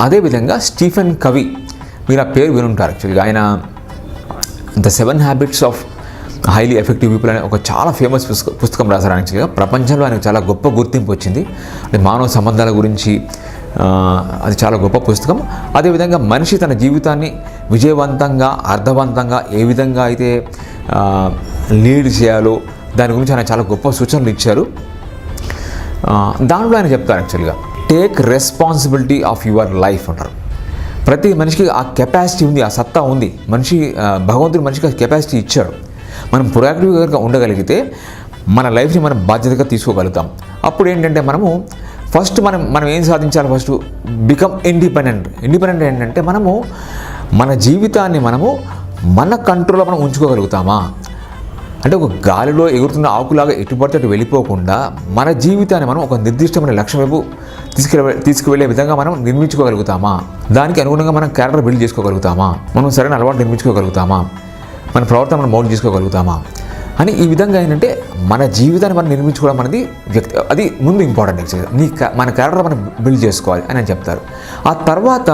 అదేవిధంగా స్టీఫెన్ కవి మీరు ఆ పేరు వినుంటారు యాక్చువల్గా. ఆయన the seven habits of highly effective people అనే ఒక చాలా ఫేమస్ పుస్తక పుస్తకం రాశారు యాక్చువల్గా. ప్రపంచంలో ఆయనకు చాలా గొప్ప గుర్తింపు వచ్చింది. అంటే మానవ సంబంధాల గురించి అది చాలా గొప్ప పుస్తకం. అదేవిధంగా మనిషి తన జీవితాన్ని విజయవంతంగా అర్థవంతంగా ఏ విధంగా అయితే లీడ్ చేయాలో దాని గురించి ఆయన చాలా గొప్ప సూచనలు ఇచ్చారు. దాంట్లో ఆయన చెప్తారు యాక్చువల్గా. Take responsibility of your life అంటారు. ప్రతి మనిషికి ఆ కెపాసిటీ ఉంది ఆ సత్తా ఉంది. మనిషి భగవంతుడు మనిషికి ఆ కెపాసిటీ ఇచ్చాడు. మనం ప్రొయాక్టివ్గా ఉండగలిగితే మన లైఫ్ని మనం బాధ్యతగా తీసుకోగలుగుతాం. అప్పుడు ఏంటంటే మనము ఫస్ట్ మనం మనం ఏం సాధించాలి ఫస్ట్ బికమ్ ఇండిపెండెంట్ ఇండిపెండెంట్ ఏంటంటే మనము మన జీవితాన్ని మనము మన కంట్రోల్లో మనం ఉంచుకోగలుగుతామా? అంటే ఒక గాలిలో ఎగురుతున్న ఆకులాగా ఎటు పడితే అటు వెళ్ళిపోకుండా మన జీవితాన్ని మనం ఒక నిర్దిష్టమైన లక్ష్యం వైపు తీసుకెళ్ళ తీసుకువెళ్ళే విధంగా మనం నిర్మించుకోగలుగుతామా? దానికి అనుగుణంగా మనం క్యారెక్టర్ బిల్డ్ చేసుకోగలుగుతామా? మనం సరైన అలవాటు నిర్మించుకోగలుగుతామా? మన ప్రవర్తన మనం మౌల్డ్ చేసుకోగలుగుతామా? అని ఈ విధంగా ఏంటంటే మన జీవితాన్ని మనం నిర్మించుకోవడం అనేది వ్యక్తి అది ముందు ఇంపార్టెంట్ యాక్చువల్గా నీ మన క్యారెక్టర్ మనం బిల్డ్ చేసుకోవాలి అని అని చెప్తారు. ఆ తర్వాత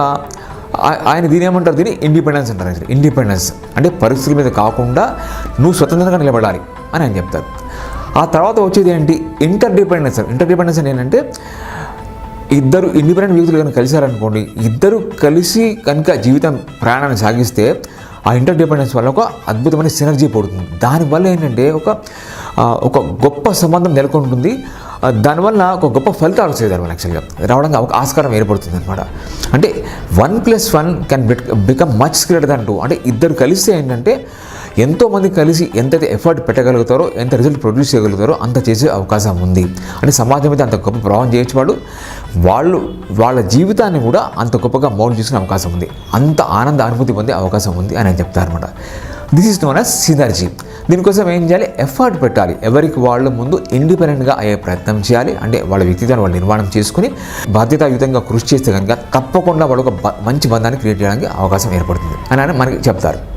ఆయన దీని ఏమంటారు? దీన్ని ఇండిపెండెన్స్ అంటారు యాక్చువల్లీ ఇండిపెండెన్స్ అంటే పరిస్థితుల మీద కాకుండా నువ్వు స్వతంత్రంగా నిలబడాలి అని ఆయన చెప్తారు. ఆ తర్వాత వచ్చేది ఏంటి? ఇంటర్ డిపెండెన్స్ ఇంటర్ డిపెండెన్స్ ఏంటంటే ఇద్దరు ఇండిపెండెంట్ వ్యక్తులు కనుక కలిశారనుకోండి ఇద్దరు కలిసి కనుక జీవితం ప్రయాణాన్ని సాగిస్తే ఆ ఇంటర్ డిపెండెన్స్ వల్ల ఒక అద్భుతమైన సినర్జీ పడుతుంది. దానివల్ల ఏంటంటే ఒక ఒక గొప్ప సంబంధం నెలకొంటుంది. దానివల్ల ఒక గొప్ప ఫలితాలు వచ్చేది దానివల్ల యాక్చువల్గా రావడానికి ఒక ఆస్కారం ఏర్పడుతుంది అనమాట అంటే one plus one can become much greater than two అంటే ఇద్దరు కలిస్తే ఏంటంటే ఎంతోమంది కలిసి ఎంత ఎఫర్ట్ పెట్టగలుగుతారో ఎంత రిజల్ట్ ప్రొడ్యూస్ చేయగలుగుతారో అంత చేసే అవకాశం ఉంది. అంటే సమాజం మీద అంత గొప్ప ప్రభావం చేయొచ్చు వాళ్ళు వాళ్ళు వాళ్ళ జీవితాన్ని కూడా అంత గొప్పగా మౌల్డ్ చేసుకునే అవకాశం ఉంది. అంత ఆనంద అనుభూతి పొందే అవకాశం ఉంది అని ఆయన చెప్తారనమాట this is known as synergy దీనికోసం ఏం చేయాలి? ఎఫర్ట్ పెట్టాలి. ఎవరికి వాళ్ళు ముందు ఇండిపెండెంట్గా అయ్యే ప్రయత్నం చేయాలి. అంటే వాళ్ళ వ్యక్తిత్వాన్ని వాళ్ళు నిర్మాణం చేసుకుని బాధ్యతాయుతంగా కృషి చేస్తే కనుక తప్పకుండా వాళ్ళు ఒక మంచి బంధాన్ని క్రియేట్ చేయడానికి అవకాశం ఏర్పడుతుంది. అని ఆయన మనకి చెప్తారు.